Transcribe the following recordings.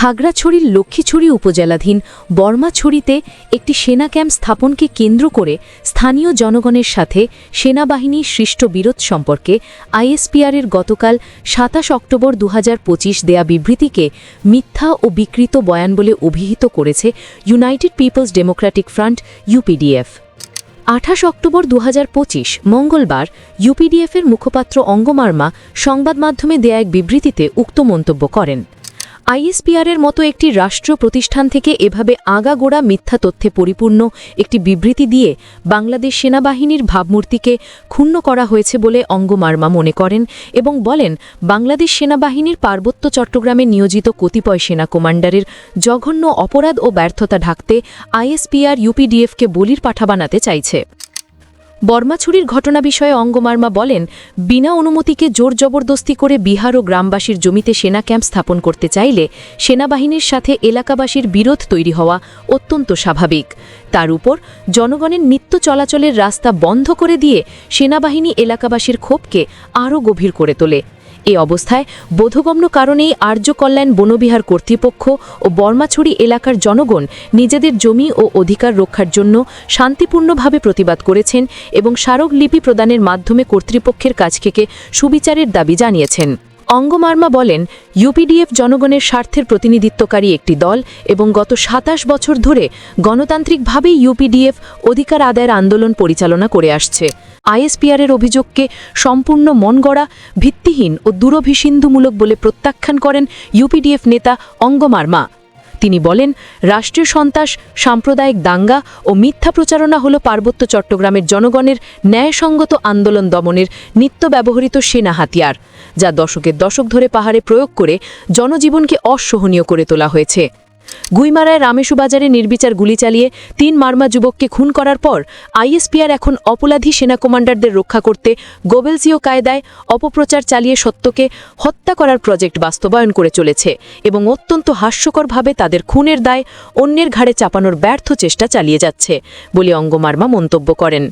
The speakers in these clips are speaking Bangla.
খাগড়াছড়ির লক্ষ্মীছড়ি উপজেলাধীন বর্মাছড়িতে একটি সেনা ক্যাম্প স্থাপনকে কেন্দ্র করে স্থানীয় জনগণের সাথে সেনাবাহিনীর সৃষ্ট বিরোধ সম্পর্কে আইএসপিআরের গতকাল সাতাশ অক্টোবর দু হাজার পঁচিশ দেয়া বিবৃতিকে মিথ্যা ও বিকৃত বয়ান বলে অভিহিত করেছে United Peoples Democratic Front UPDF. আঠাশ অক্টোবর দু হাজার পঁচিশ, মঙ্গলবার, ইউপিডিএফের মুখপাত্র অঙ্গমার্মা সংবাদ মাধ্যমে দেয়া এক বিবৃতিতে উক্ত মন্তব্য করেন। আইএসপিআরের মতো একটি রাষ্ট্র প্রতিষ্ঠান থেকে এভাবে আগাগোড়া মিথ্যা তথ্যে পরিপূর্ণ একটি বিবৃতি দিয়ে বাংলাদেশ সেনাবাহিনীর ভাবমূর্তিকে ক্ষুণ্ণ করা হয়েছে বলে অঙ্গমার্মা মনে করেন এবং বলেন, বাংলাদেশ সেনাবাহিনীর পার্বত্য চট্টগ্রামে নিয়োজিত কতিপয় সেনা কমান্ডারের জঘন্য অপরাধ ও ব্যর্থতা ঢাকতে আইএসপিআর ইউপিডিএফকে বলির পাঠা বানাতে চাইছে। বর্মাছুরির ঘটনা বিষয়ে অঙ্গমার্মা বলেন, বিনা অনুমতিকে জোর জবরদস্তি করে বিহার ও গ্রামবাসীর জমিতে সেনা ক্যাম্প স্থাপন করতে চাইলে সেনাবাহিনীর সাথে এলাকাবাসীর বিরোধ তৈরি হওয়া অত্যন্ত স্বাভাবিক। তার উপর জনগণের নিত্য চলাচলের রাস্তা বন্ধ করে দিয়ে সেনাবাহিনী এলাকাবাসীর ক্ষোভকে আরও গভীর করে তোলে। এ অবস্থায় বোধগম্য কারণেই আর্য কল্যাণ বনবিহার কর্তৃপক্ষ ও বর্মাছড়ি এলাকার জনগণ নিজেদের জমি ও অধিকার রক্ষার জন্য শান্তিপূর্ণভাবে প্রতিবাদ করেছেন এবং স্মারকলিপি প্রদানের মাধ্যমে কর্তৃপক্ষের কাছ থেকে সুবিচারের দাবি জানিয়েছেন। অঙ্গমার্মা বলেন ইউপিডিএফ জনগণের স্বার্থের প্রতিনিধিত্বকারী একটি দল এবং গত সাতাশ বছর ধরে গণতান্ত্রিকভাবেই ইউপিডিএফ অধিকার আদায়ের আন্দোলন পরিচালনা করে আসছে। আইএসপিআরের অভিযোগকে সম্পূর্ণ মনগড়া ভিত্তিহীন ও দুরভিসিন্ধুমূলক বলে প্রত্যাখ্যান করেন ইউপিডিএফ নেতা অঙ্গমার্মা। তিনি বলেন, রাষ্ট্রীয় সন্ত্রাস, সাম্প্রদায়িক দাঙ্গা ও মিথ্যা প্রচারণা হল পার্বত্য চট্টগ্রামের জনগণের ন্যায়সঙ্গত আন্দোলন দমনের নিত্য ব্যবহৃত সেনা হাতিয়ার, যা দশকের দশক ধরে পাহাড়ে প্রয়োগ করে জনজীবনকে অসহনীয় করে তোলা হয়েছে। গুইমারায় রামেশু বাজারে নির্বিচার গুলি চালিয়ে তিন মার্মা যুবককে খুন করার পর আইএসপিআর এখন অপরাধী সেনা কমান্ডারদের রক্ষা করতে গোবেলসীয় কায়দায় অপপ্রচার চালিয়ে সত্যকে হত্যা করার প্রজেক্ট বাস্তবায়ন করে চলেছে এবং অত্যন্ত হাস্যকরভাবে তাদের খুনের দায় অন্যের ঘাড়ে চাপানোর ব্যর্থ চেষ্টা চালিয়ে যাচ্ছে বলে অঙ্গমার্মা মন্তব্য করেন।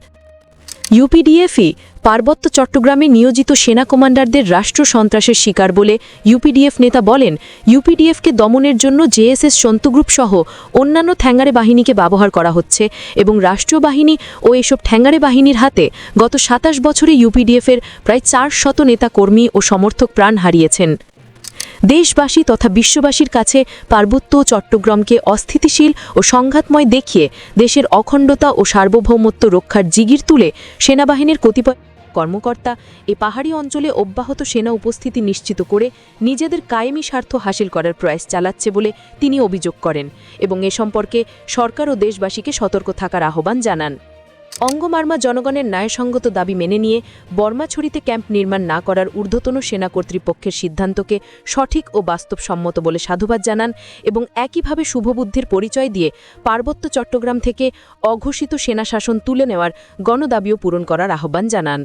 ইউপিডিএফই পার্বত্য চট্টগ্রামে নিয়োজিত সেনা কমান্ডারদের রাষ্ট্র সন্ত্রাসের শিকার বলে ইউপিডিএফ নেতা বলেন, ইউপিডিএফকে দমনের জন্য জেএসএস সন্তগ্রুপ সহ অন্যান্য ঠ্যাঙ্গারে বাহিনীকে ব্যবহার করা হচ্ছে এবং রাষ্ট্রীয় বাহিনী ও এসব ঠ্যাঙ্গারে বাহিনীর হাতে গত সাতাশ বছরে ইউপিডিএফের প্রায় চার শত নেতা কর্মী ও সমর্থক প্রাণ হারিয়েছেন। দেশবাসী তথা বিশ্ববাসীর কাছে পার্বত্য চট্টগ্রামকে অস্থিতিশীল ও সংঘাতময় দেখিয়ে দেশের অখণ্ডতা ও সার্বভৌমত্ব রক্ষার জিগির তুলে সেনাবাহিনীর কতিপয় কর্মকর্তা এ পাহাড়ি অঞ্চলে অব্যাহত সেনা উপস্থিতি নিশ্চিত করে নিজেদের কায়েমি স্বার্থ হাসিল করার প্রয়াস চালাচ্ছে বলে তিনি অভিযোগ করেন এবং এ সম্পর্কে সরকার ও দেশবাসীকে সতর্ক থাকার আহ্বান জানান। অঙ্গমার্মা জনগণের ন্যায়সঙ্গত দাবি মেনে নিয়ে বর্মাছড়িতে ক্যাম্প নির্মাণ না করার ঊর্ধ্বতন সেনা কর্তৃপক্ষের সিদ্ধান্তকে সঠিক ও বাস্তবসম্মত বলে সাধুবাদ জানান এবং একইভাবে শুভবুদ্ধির পরিচয় দিয়ে পার্বত্য চট্টগ্রাম থেকে অঘোষিত সেনা শাসন তুলে নেওয়ার গণদাবিও পূরণ করার আহ্বান জানান।